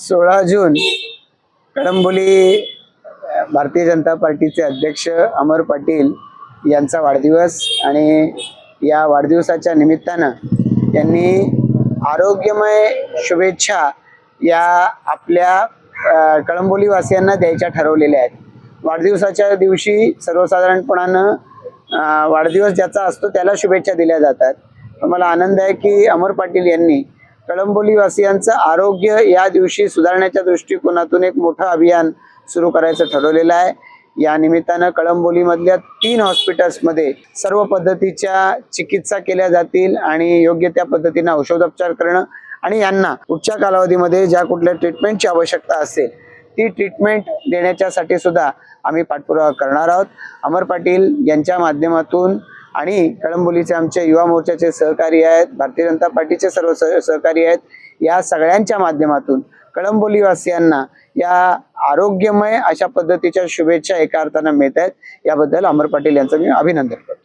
सोळा जून कळंबोली भारतीय जनता पार्टीचे अध्यक्ष अमर पाटील यांचा वाढदिवस आणि या वाढदिवसाच्या निमित्तानं त्यांनी आरोग्यमय शुभेच्छा या आपल्या कळंबोलीवासियांना द्यायच्या ठरवलेल्या आहेत. वाढदिवसाच्या दिवशी सर्वसाधारणपणानं वाढदिवस ज्याचा असतो त्याला शुभेच्छा दिल्या जातात. मला आनंद आहे की अमर पाटील यांनी कळंबोलीवासियांचं आरोग्य या दिवशी सुधारण्याच्या दृष्टिकोनातून एक मोठं अभियान सुरू करायचं ठरवलेलं आहे. या निमित्तानं कळंबोलीमधल्या तीन हॉस्पिटल्समध्ये सर्व पद्धतीच्या चिकित्सा केल्या जातील आणि योग्य त्या पद्धतीनं औषधोपचार करणं आणि यांना पुढच्या कालावधीमध्ये ज्या कुठल्या ट्रीटमेंटची आवश्यकता असेल ती ट्रीटमेंट देण्याच्यासाठी सुद्धा आम्ही पाठपुरावा करणार आहोत. अमर पाटील यांच्या माध्यमातून आणि कळंबोलीचे आमचे युवा मोर्चाचे सहकारी आहेत भारतीय जनता पार्टीचे सर्व सहकारी आहेत या सगळ्यांच्या माध्यमातून कळंबोलीवासियांना या आरोग्यमय अशा पद्धतीच्या शुभेच्छा एका अर्थानं मिळत आहेत. याबद्दल अमर पाटील यांचं मी अभिनंदन करतो.